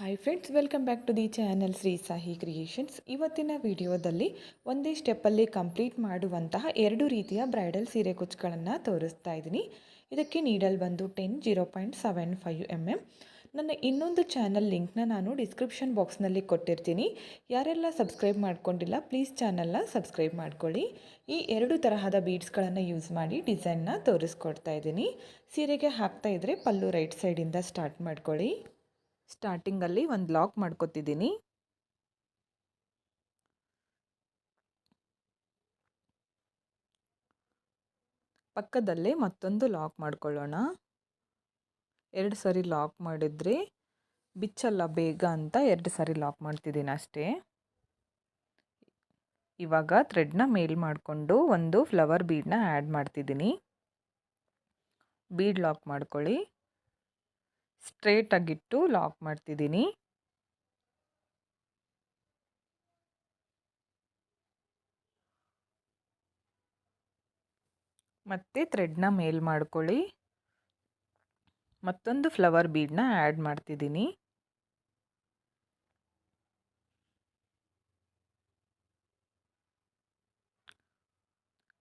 Hi friends welcome back to the channel Shri Sahi creations ಇವತ್ತಿನ ವಿಡಿಯೋದಲ್ಲಿ ಒಂದೇ ಸ್ಟೆಪ್ಪಲ್ಲಿ complete ಮಾಡುವಂತಹ ಎರಡು ರೀತಿಯ ಬ್ರೈಡಲ್ ಸೀರೆ ಕುಚ್ಚುಗಳನ್ನು ತೋರಿಸ್ತಾ ಇದ್ದೀನಿ. ಇದಕ್ಕೆ ನೀಡಲ್ ಬಂದು ten zero point seven five M M ನನ್ನ ಇನ್ನೊಂದು ಚಾನಲ್ ಲಿಂಕ್ನ ನಾನು ಡಿಸ್ಕ್ರಿಪ್ಷನ್ ಬಾಕ್ಸ್ನಲ್ಲಿ ಕೊಟ್ಟಿರ್ತೀನಿ. ಯಾರೆಲ್ಲ ಸಬ್ಸ್ಕ್ರೈಬ್ ಮಾಡ್ಕೊಂಡಿಲ್ಲ ಪ್ಲೀಸ್ ಚಾನಲ್ನ ಸಬ್ಸ್ಕ್ರೈಬ್ ಮಾಡ್ಕೊಳ್ಳಿ. ಈ ಎರಡು ತರಹದ ಬೀಡ್ಸ್ಗಳನ್ನು ಯೂಸ್ ಮಾಡಿ ಡಿಸೈನ್ನ ತೋರಿಸ್ಕೊಡ್ತಾ ಇದ್ದೀನಿ. ಸೀರೆಗೆ ಹಾಕ್ತಾ ಇದ್ದರೆ ಪಲ್ಲು ರೈಟ್ ಸೈಡಿಂದ ಸ್ಟಾರ್ಟ್ ಮಾಡ್ಕೊಳ್ಳಿ. ಸ್ಟಾರ್ಟಿಂಗಲ್ಲಿ ಒಂದು ಲಾಕ್ ಮಾಡ್ಕೊತಿದ್ದೀನಿ ಪಕ್ಕದಲ್ಲೇ ಮತ್ತೊಂದು ಲಾಕ್ ಮಾಡ್ಕೊಳ್ಳೋಣ. ಎರಡು ಸರಿ ಲಾಕ್ ಮಾಡಿದ್ರಿ ಬಿಚ್ಚಲ್ಲ ಬೇಗ ಅಂತ ಎರಡು ಸಾರಿ ಲಾಕ್ ಮಾಡ್ತಿದ್ದೀನಿ ಅಷ್ಟೇ. ಇವಾಗ ಥ್ರೆಡ್ನ ಮೇಲ್ ಮಾಡಿಕೊಂಡು ಒಂದು ಫ್ಲವರ್ ಬೀಡನ್ನ ಆ್ಯಡ್ ಮಾಡ್ತಿದ್ದೀನಿ ಬೀಡ್ ಲಾಕ್ ಮಾಡ್ಕೊಳ್ಳಿ. ಸ್ಟ್ರೇಟಾಗಿಟ್ಟು ಲಾಕ್ ಮಾಡ್ತಿದ್ದೀನಿ. ಮತ್ತು ಥ್ರೆಡ್ನ ಮೇಲ್ ಮಾಡ್ಕೊಳ್ಳಿ. ಮತ್ತೊಂದು ಫ್ಲವರ್ ಬೀಡನ್ನ ಆ್ಯಡ್ ಮಾಡ್ತಿದ್ದೀನಿ.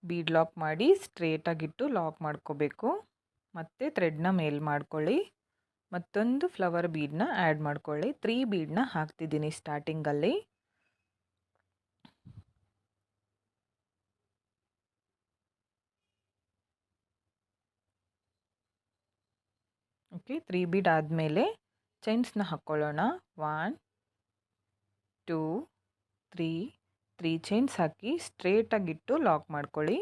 ಬೀಡ್ ಲಾಕ್ ಮಾಡಿ ಸ್ಟ್ರೇಟಾಗಿಟ್ಟು ಲಾಕ್ ಮಾಡ್ಕೋಬೇಕು. ಮತ್ತೆ ಥ್ರೆಡ್ನ ಮೇಲ್ ಮಾಡ್ಕೊಳ್ಳಿ. ಮತ್ತೊಂದು ಫ್ಲವರ್ ಬೀಡನ್ನ ಆ್ಯಡ್ ಮಾಡ್ಕೊಳ್ಳಿ. ತ್ರೀ ಬೀಡನ್ನ ಹಾಕ್ತಿದ್ದೀನಿ ಸ್ಟಾರ್ಟಿಂಗಲ್ಲಿ ಓಕೆ ತ್ರೀ ಬೀಡ್ ಆದಮೇಲೆ ಚೈನ್ಸ್ನ ಹಾಕ್ಕೊಳ್ಳೋಣ. One two three three chains ಹಾಕಿ ಸ್ಟ್ರೇಟಾಗಿಟ್ಟು ಲಾಕ್ ಮಾಡ್ಕೊಳ್ಳಿ.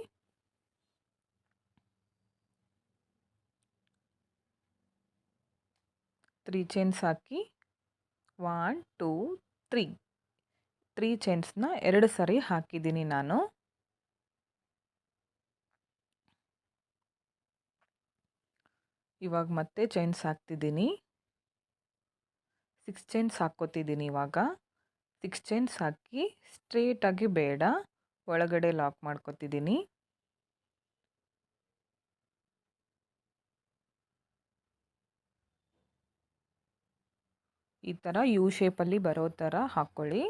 ತ್ರೀ ಚೈನ್ಸ್ ಹಾಕಿ ಒನ್ ಟೂ ತ್ರೀ ತ್ರೀ ಚೈನ್ಸ್ನ ಎರಡು ಸರಿ ಹಾಕಿದ್ದೀನಿ ನಾನು. ಇವಾಗ ಮತ್ತೆ ಚೈನ್ಸ್ ಹಾಕ್ತಿದ್ದೀನಿ. ಸಿಕ್ಸ್ ಚೈನ್ಸ್ ಹಾಕ್ಕೋತಿದ್ದೀನಿ ಇವಾಗ. ಸಿಕ್ಸ್ ಚೈನ್ಸ್ ಹಾಕಿ ಸ್ಟ್ರೇಟಾಗಿ ಬೇಡ. ಒಳಗಡೆ ಲಾಕ್ ಮಾಡ್ಕೊತಿದ್ದೀನಿ. ಈ ಥರ ಯು ಶೇಪಲ್ಲಿ ಬರೋ ಥರ ಹಾಕ್ಕೊಳ್ಳಿ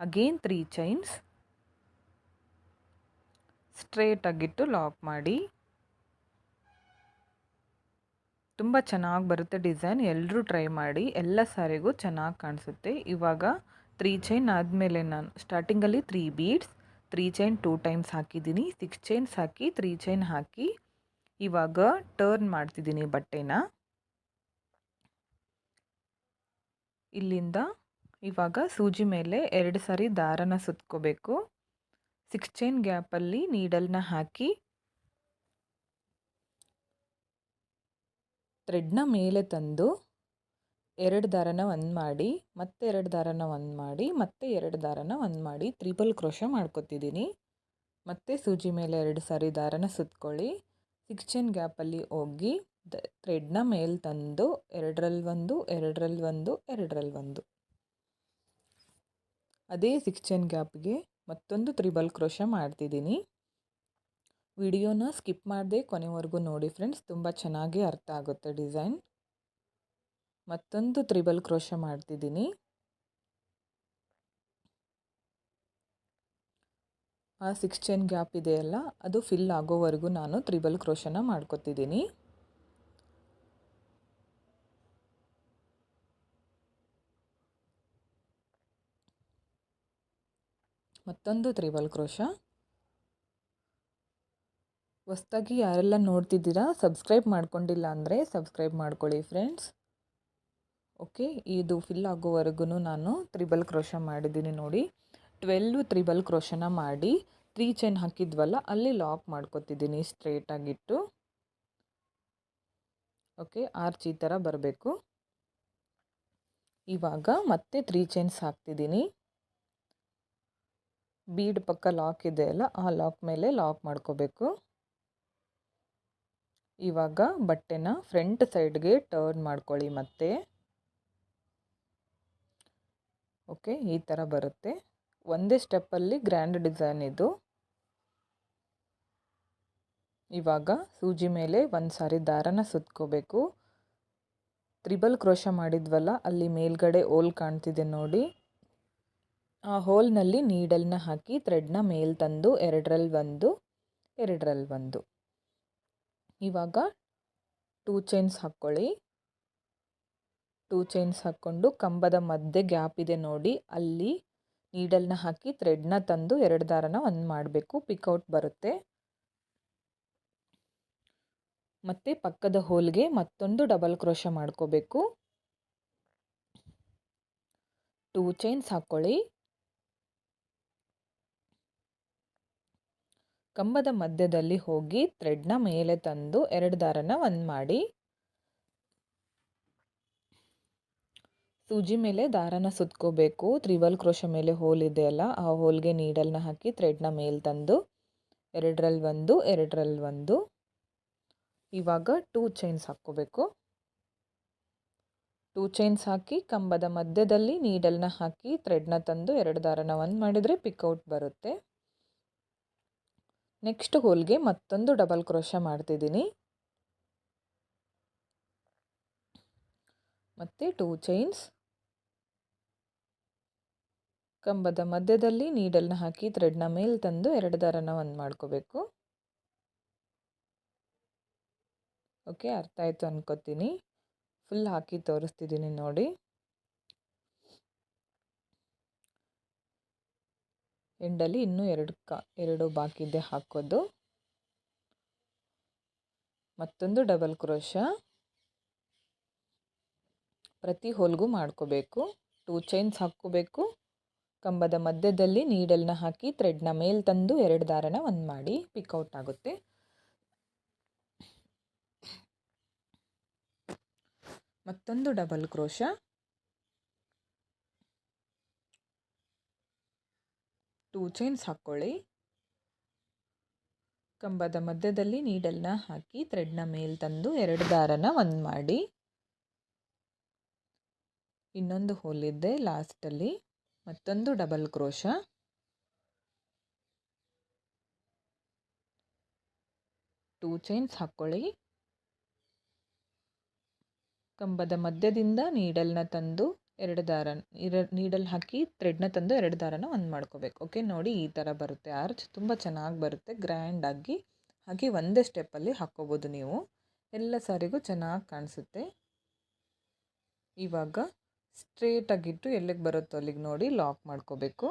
ಅಗೇನ್ ತ್ರೀ ಚೈನ್ಸ್ ಸ್ಟ್ರೇಟಾಗಿಟ್ಟು ಲಾಕ್ ಮಾಡಿ. ತುಂಬ ಚೆನ್ನಾಗಿ ಬರುತ್ತೆ ಡಿಸೈನ್ ಎಲ್ಲರೂ ಟ್ರೈ ಮಾಡಿ. ಎಲ್ಲ ಸಾರಿಗೂ ಚೆನ್ನಾಗಿ ಕಾಣಿಸುತ್ತೆ. ಇವಾಗ ತ್ರೀ ಚೈನ್ ಆದಮೇಲೆ ನಾನು ಸ್ಟಾರ್ಟಿಂಗಲ್ಲಿ three beads three chain two times ಹಾಕಿದ್ದೀನಿ. ಸಿಕ್ಸ್ ಚೈನ್ಸ್ ಹಾಕಿ ತ್ರೀ ಚೈನ್ ಹಾಕಿ. ಇವಾಗ ಟರ್ನ್ ಮಾಡ್ತಿದ್ದೀನಿ ಬಟ್ಟೆನ. ಇಲ್ಲಿಂದ ಇವಾಗ ಸೂಜಿ ಮೇಲೆ ಎರಡು ಸಾರಿ ದಾರನ ಸುತ್ಕೋಬೇಕು. ಸಿಕ್ಸ್ ಚೈನ್ ಗ್ಯಾಪಲ್ಲಿ ನೀಡಲ್ನ ಹಾಕಿ ಥ್ರೆಡ್ನ ಮೇಲೆ ತಂದು ಎರಡು ದಾರನ ಒಂದು ಮಾಡಿ, ಮತ್ತೆ ಎರಡು ದಾರನ ಒಂದು ಮಾಡಿ, ಮತ್ತೆ ಎರಡು ದಾರನ ಒಂದು ಮಾಡಿ ತ್ರಿಬಲ್ ಕ್ರೋಶ ಮಾಡ್ಕೊತಿದ್ದೀನಿ ಮತ್ತೆ ಸೂಜಿ ಮೇಲೆ ಎರಡು ಸಾರಿ ದಾರನ ಸುತ್ಕೊಳ್ಳಿ. ಸಿಕ್ಸ್ ಚೈನ್ ಗ್ಯಾಪಲ್ಲಿ ಹೋಗಿ ಥ್ರೆಡ್ನ ಮೇಲೆ ತಂದು ಎರಡರಲ್ಲಿ ಒಂದು ಎರಡರಲ್ಲಿ ಒಂದು ಎರಡರಲ್ಲಿ ಒಂದು. ಅದೇ ಸಿಕ್ಸ್ ಚೈನ್ ಗ್ಯಾಪ್ಗೆ ಮತ್ತೊಂದು ತ್ರಿಬಲ್ ಕ್ರೋಶ ಮಾಡ್ತಿದ್ದೀನಿ. ವಿಡಿಯೋನ ಸ್ಕಿಪ್ ಮಾಡದೆ ಕೊನೆವರೆಗೂ ನೋಡಿ ಫ್ರೆಂಡ್ಸ್, ತುಂಬ ಚೆನ್ನಾಗಿ ಅರ್ಥ ಆಗುತ್ತೆ ಡಿಸೈನ್. ಮತ್ತೊಂದು ತ್ರಿಬಲ್ ಕ್ರೋಶ ಮಾಡ್ತಿದ್ದೀನಿ. ಆ ಸಿಕ್ಸ್ ಚೈನ್ ಗ್ಯಾಪ್ ಇದೆಯಲ್ಲ, ಅದು ಫಿಲ್ ಆಗೋವರೆಗೂ ನಾನು ತ್ರಿಬಲ್ ಕ್ರೋಶನ ಮಾಡ್ಕೊತಿದ್ದೀನಿ. ಮತ್ತೊಂದು ತ್ರಿಬಲ್ ಕ್ರೋಶ. ಹೊಸ್ತಾಗಿ ಯಾರೆಲ್ಲ ನೋಡ್ತಿದ್ದೀರಾ, ಸಬ್ಸ್ಕ್ರೈಬ್ ಮಾಡ್ಕೊಂಡಿಲ್ಲ ಅಂದರೆ ಸಬ್ಸ್ಕ್ರೈಬ್ ಮಾಡ್ಕೊಳ್ಳಿ ಫ್ರೆಂಡ್ಸ್. ಓಕೆ, ಇದು ಫಿಲ್ ಆಗೋವರೆಗೂ ನಾನು ತ್ರಿಬಲ್ ಕ್ರೋಶ ಮಾಡಿದ್ದೀನಿ ನೋಡಿ. ಟ್ವೆಲ್ವ್ ತ್ರಿಬಲ್ ಕ್ರೋಶನ ಮಾಡಿ ತ್ರೀ ಚೈನ್ ಹಾಕಿದ್ವಲ್ಲ, ಅಲ್ಲಿ ಲಾಕ್ ಮಾಡ್ಕೊತಿದ್ದೀನಿ ಸ್ಟ್ರೇಟಾಗಿಟ್ಟು ಓಕೆ, ಆರ್ಚ್ ಈ ಥರ ಬರಬೇಕು. ಇವಾಗ ಮತ್ತೆ ತ್ರೀ ಚೈನ್ಸ್ ಹಾಕ್ತಿದ್ದೀನಿ. ಬೀಡ್ ಪಕ್ಕ ಲಾಕ್ ಇದೆ ಅಲ್ಲ, ಆ ಲಾಕ್ ಮೇಲೆ ಲಾಕ್ ಮಾಡ್ಕೋಬೇಕು. ಇವಾಗ ಬಟ್ಟೆನ ಫ್ರಂಟ್ ಸೈಡ್ಗೆ ಟರ್ನ್ ಮಾಡ್ಕೊಳ್ಳಿ ಮತ್ತೆ. ಓಕೆ, ಈ ಥರ ಬರುತ್ತೆ. ಒಂದೇ ಸ್ಟೆಪ್ಪಲ್ಲಿ ಗ್ರ್ಯಾಂಡ್ ಡಿಸೈನ್ ಇದು. ಇವಾಗ ಸೂಜಿ ಮೇಲೆ ಒಂದು ಸಾರಿ ದಾರನ ಸುತ್ಕೋಬೇಕು. ತ್ರಿಬಲ್ ಕ್ರೋಶ ಮಾಡಿದ್ವಲ್ಲ, ಅಲ್ಲಿ ಮೇಲ್ಗಡೆ ಓಲ್ ಕಾಣ್ತಿದೆ ನೋಡಿ. ಆ ಹೋಲ್ನಲ್ಲಿ ನೀಡಲ್ನ ಹಾಕಿ ಥ್ರೆಡ್ನ ಮೇಲ್ ತಂದು ಎರಡರಲ್ಲಿ ಒಂದು ಎರಡರಲ್ಲಿ ಒಂದು. ಇವಾಗ ಟೂ ಚೈನ್ಸ್ ಹಾಕ್ಕೊಳ್ಳಿ. ಟೂ ಚೈನ್ಸ್ ಹಾಕ್ಕೊಂಡು ಕಂಬದ ಮಧ್ಯೆ ಗ್ಯಾಪ್ ಇದೆ ನೋಡಿ, ಅಲ್ಲಿ ನೀಡಲ್ನ ಹಾಕಿ ಥ್ರೆಡ್ನ ತಂದು ಎರಡು ದಾರನ ಒಂದು ಮಾಡಬೇಕು ಪಿಕೌಟ್ ಬರುತ್ತೆ. ಮತ್ತು ಪಕ್ಕದ ಹೋಲ್ಗೆ ಮತ್ತೊಂದು ಡಬಲ್ ಕ್ರೋಶ ಮಾಡ್ಕೋಬೇಕು. ಟೂ ಚೈನ್ಸ್ ಹಾಕ್ಕೊಳ್ಳಿ. ಕಂಬದ ಮಧ್ಯದಲ್ಲಿ ಹೋಗಿ ಥ್ರೆಡ್ನ ಮೇಲೆ ತಂದು ಎರಡು ದಾರನ ಒಂದು ಮಾಡಿ. ಸೂಜಿ ಮೇಲೆ ದಾರನ ಸುತ್ಕೋಬೇಕು. ತ್ರಿವಲ್ ಕ್ರೋಶ ಮೇಲೆ ಹೋಲ್ ಇದೆಯಲ್ಲ ಆ ಹೋಲ್ಗೆ ನೀಡಲ್ನ ಹಾಕಿ ಥ್ರೆಡ್ನ ಮೇಲೆ ತಂದು ಎರಡರಲ್ಲಿ ಒಂದು ಎರಡರಲ್ಲಿ ಒಂದು. ಇವಾಗ ಟೂ ಚೈನ್ಸ್ ಹಾಕ್ಕೋಬೇಕು. ಟೂ ಚೈನ್ಸ್ ಹಾಕಿ ಕಂಬದ ಮಧ್ಯದಲ್ಲಿ ನೀಡಲ್ನ ಹಾಕಿ ಥ್ರೆಡ್ನ ತಂದು ಎರಡು ದಾರನ ಒಂದು ಮಾಡಿದರೆ ಪಿಕೌಟ್ ಬರುತ್ತೆ. ನೆಕ್ಸ್ಟ್ ಹೋಲ್ಗೆ ಮತ್ತೊಂದು ಡಬಲ್ ಕ್ರೋಶ ಮಾಡ್ತಿದ್ದೀನಿ. ಮತ್ತು ಟೂ ಚೈನ್ಸ್. ಕಂಬದ ಮಧ್ಯದಲ್ಲಿ ನೀಡಲ್ನ ಹಾಕಿ ಥ್ರೆಡ್ನ ಮೇಲೆ ತಂದು ಎರಡು ದಾರನ ಒಂದು ಮಾಡ್ಕೋಬೇಕು. ಓಕೆ, ಅರ್ಥ ಆಯಿತು ಅನ್ಕೋತೀನಿ. ಫುಲ್ ಹಾಕಿ ತೋರಿಸ್ತಿದ್ದೀನಿ ನೋಡಿ. ಎಂಡಲ್ಲಿ ಇನ್ನೂ ಎರಡು ಕಾ, ಎರಡು ಬಾಕಿದೆ ಹಾಕೋದು. ಮತ್ತೊಂದು ಡಬಲ್ ಕ್ರೋಶ. ಪ್ರತಿ ಹೋಲ್ಗೂ ಮಾಡ್ಕೋಬೇಕು. ಟೂ ಚೈನ್ಸ್ ಹಾಕ್ಕೋಬೇಕು. ಕಂಬದ ಮಧ್ಯದಲ್ಲಿ ನೀಡಲ್ನ ಹಾಕಿ ಥ್ರೆಡ್ನ ಮೇಲೆ ತಂದು ಎರಡು ದಾರನ ಒಂದು ಮಾಡಿ ಪಿಕೌಟ್ ಆಗುತ್ತೆ. ಮತ್ತೊಂದು ಡಬಲ್ ಕ್ರೋಶ. ಟೂ ಚೈನ್ಸ್ ಹಾಕ್ಕೊಳ್ಳಿ ಕಂಬದ ಮಧ್ಯದಲ್ಲಿ ನೀಡಲ್ನ ಹಾಕಿ ಥ್ರೆಡ್ನ ಮೇಲೆ ತಂದು ಎರಡು ದಾರನ ಒಂದು ಮಾಡಿ. ಇನ್ನೊಂದು ಹೋಲಿದ್ದೆ ಲಾಸ್ಟಲ್ಲಿ ಮತ್ತೊಂದು ಡಬಲ್ ಕ್ರೋಶ. ಟೂ ಚೈನ್ಸ್ ಹಾಕ್ಕೊಳ್ಳಿ ಕಂಬದ ಮಧ್ಯದಿಂದ ನೀಡಲ್ನ ತಂದು ಎರಡು ದಾರ ನೀಡಲ್ ಹಾಕಿ ಥ್ರೆಡ್ನ ತಂದು ಎರಡು ದಾರನ ಒಂದು ಮಾಡ್ಕೋಬೇಕು. ಓಕೆ, ನೋಡಿ ಈ ಥರ ಬರುತ್ತೆ ಆರ್ಚ್. ತುಂಬ ಚೆನ್ನಾಗಿ ಬರುತ್ತೆ. ಗ್ರ್ಯಾಂಡಾಗಿ ಹಾಗೆ ಒಂದೇ ಸ್ಟೆಪ್ಪಲ್ಲಿ ಹಾಕ್ಕೋಬೋದು ನೀವು. ಎಲ್ಲ ಸಾರಿಗೂ ಚೆನ್ನಾಗಿ ಕಾಣಿಸುತ್ತೆ. ಇವಾಗ ಸ್ಟ್ರೇಟಾಗಿಟ್ಟು ಎಲ್ಲಿಗೆ ಬರುತ್ತೋ ಅಲ್ಲಿಗೆ ನೋಡಿ ಲಾಕ್ ಮಾಡ್ಕೋಬೇಕು.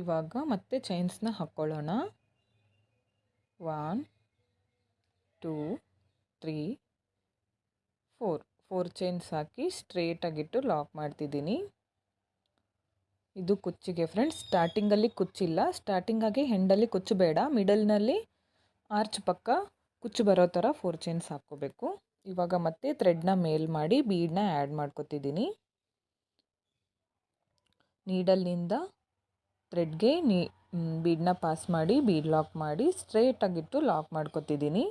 ಇವಾಗ ಮತ್ತೆ ಚೈನ್ಸ್ನ ಹಾಕ್ಕೊಳ್ಳೋಣ one two three four four chains ಹಾಕಿ ಸ್ಟ್ರೇಟಾಗಿಟ್ಟು ಲಾಕ್ ಮಾಡ್ತಿದ್ದೀನಿ. ಇದು ಕುಚ್ಚಿಗೆ ಫ್ರೆಂಡ್ಸ್ ಸ್ಟಾರ್ಟಿಂಗಲ್ಲಿ ಕುಚ್ಚಿಲ್ಲ. ಸ್ಟಾರ್ಟಿಂಗಾಗಿ ಹೆಂಡಲ್ಲಿ ಕುಚ್ಚು ಬೇಡ ಮಿಡಲ್ನಲ್ಲಿ ಆರ್ಚ್ ಪಕ್ಕ ಕುಚ್ಚು ಬರೋ ಥರ ಫೋರ್ ಚೈನ್ಸ್ ಹಾಕ್ಕೋಬೇಕು. ಇವಾಗ ಮತ್ತೆ ಥ್ರೆಡ್ನ ಮೇಲ್ ಮಾಡಿ ಬೀಡನ್ನ ಆ್ಯಡ್ ಮಾಡ್ಕೋತಿದ್ದೀನಿ. ನೀಡಲ್ನಿಂದ ಥ್ರೆಡ್ಗೆ ನೀ ಬೀಡನ್ನ ಪಾಸ್ ಮಾಡಿ, ಬೀಡ್ ಲಾಕ್ ಮಾಡಿ ಸ್ಟ್ರೇಟಾಗಿಟ್ಟು ಲಾಕ್ ಮಾಡ್ಕೊತಿದ್ದೀನಿ.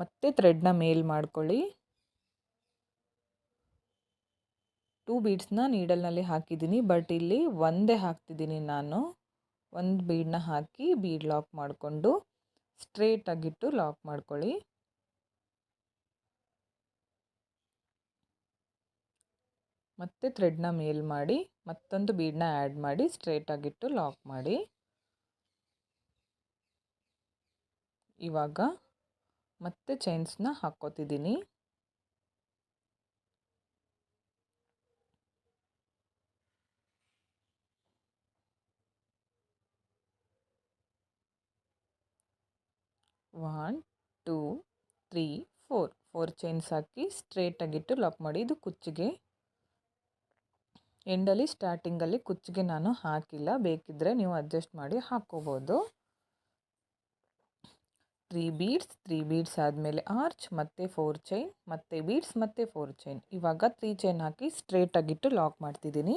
ಮತ್ತೆ ಥ್ರೆಡ್ನ ಮೇಲ್ ಮಾಡ್ಕೊಳ್ಳಿ. ಟೂ ಬೀಡ್ಸ್ನ ನೀಡಲ್ನಲ್ಲಿ ಹಾಕಿದ್ದೀನಿ, ಬಟ್ ಇಲ್ಲಿ ಒಂದೇ ಹಾಕ್ತಿದ್ದೀನಿ ನಾನು. ಒಂದು ಬೀಡನ್ನ ಹಾಕಿ ಬೀಡ್ ಲಾಕ್ ಮಾಡಿಕೊಂಡು ಸ್ಟ್ರೇಟಾಗಿಟ್ಟು ಲಾಕ್ ಮಾಡ್ಕೊಳ್ಳಿ. ಮತ್ತೆ ಥ್ರೆಡ್ನ ಮೇಲ್ ಮಾಡಿ, ಮತ್ತೊಂದು ಬೀಡನ್ನ ಆ್ಯಡ್ ಮಾಡಿ, ಸ್ಟ್ರೇಟಾಗಿಟ್ಟು ಲಾಕ್ ಮಾಡಿ. ಇವಾಗ ಮತ್ತೆ ಚೈನ್ಸ್ನ ಹಾಕ್ಕೋತಿದ್ದೀನಿ one, two, three, four. Four chains ಹಾಕಿ ಸ್ಟ್ರೇಟಾಗಿಟ್ಟು ಲಾಕ್ ಮಾಡಿ. ಇದು ಕುಚ್ಚಿಗೆ. ಎಂಡಲ್ಲಿ ಸ್ಟಾರ್ಟಿಂಗಲ್ಲಿ ಕುಚ್ಚಿಗೆ ನಾನು ಹಾಕಿಲ್ಲ. ಬೇಕಿದ್ದರೆ ನೀವು ಅಡ್ಜಸ್ಟ್ ಮಾಡಿ ಹಾಕ್ಕೋಬೋದು ತ್ರೀ ಬೀಡ್ಸ್ ತ್ರೀ ಬೀಡ್ಸ್ ಆದಮೇಲೆ ಆರ್ಚ್, ಮತ್ತು ಫೋರ್ ಚೈನ್, ಮತ್ತು ಬೀಡ್ಸ್, ಮತ್ತು ಫೋರ್ ಚೈನ್. ಇವಾಗ ತ್ರೀ ಚೈನ್ ಹಾಕಿ ಸ್ಟ್ರೇಟಾಗಿಟ್ಟು ಲಾಕ್ ಮಾಡ್ತಿದ್ದೀನಿ.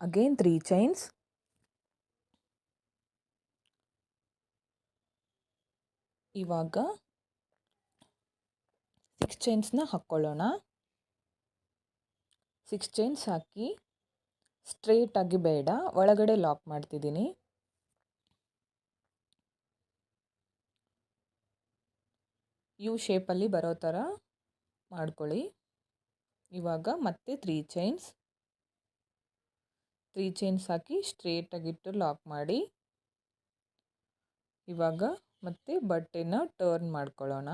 ಅಗೇನ್ ತ್ರೀ ಚೈನ್ಸ್ ಇವಾಗ ಸಿಕ್ಸ್ ಚೈನ್ಸ್ನ ಹಾಕ್ಕೊಳ್ಳೋಣ ಸಿಕ್ಸ್ ಚೈನ್ಸ್ ಹಾಕಿ ಸ್ಟ್ರೇಟಾಗಿ ಬೇಡ. ಒಳಗಡೆ ಲಾಕ್ ಮಾಡ್ತಿದ್ದೀನಿ. ಯು ಶೇಪಲ್ಲಿ ಬರೋ ಥರ ಮಾಡ್ಕೊಳ್ಳಿ. ಇವಾಗ ಮತ್ತೆ ತ್ರೀ ಚೈನ್ಸ್ ತ್ರೀ ಚೈನ್ಸ್ ಹಾಕಿ ಸ್ಟ್ರೇಟಾಗಿಟ್ಟು ಲಾಕ್ ಮಾಡಿ. ಇವಾಗ ಮತ್ತೆ ಬಟ್ಟೆನ ಟರ್ನ್ ಮಾಡ್ಕೊಳ್ಳೋಣ.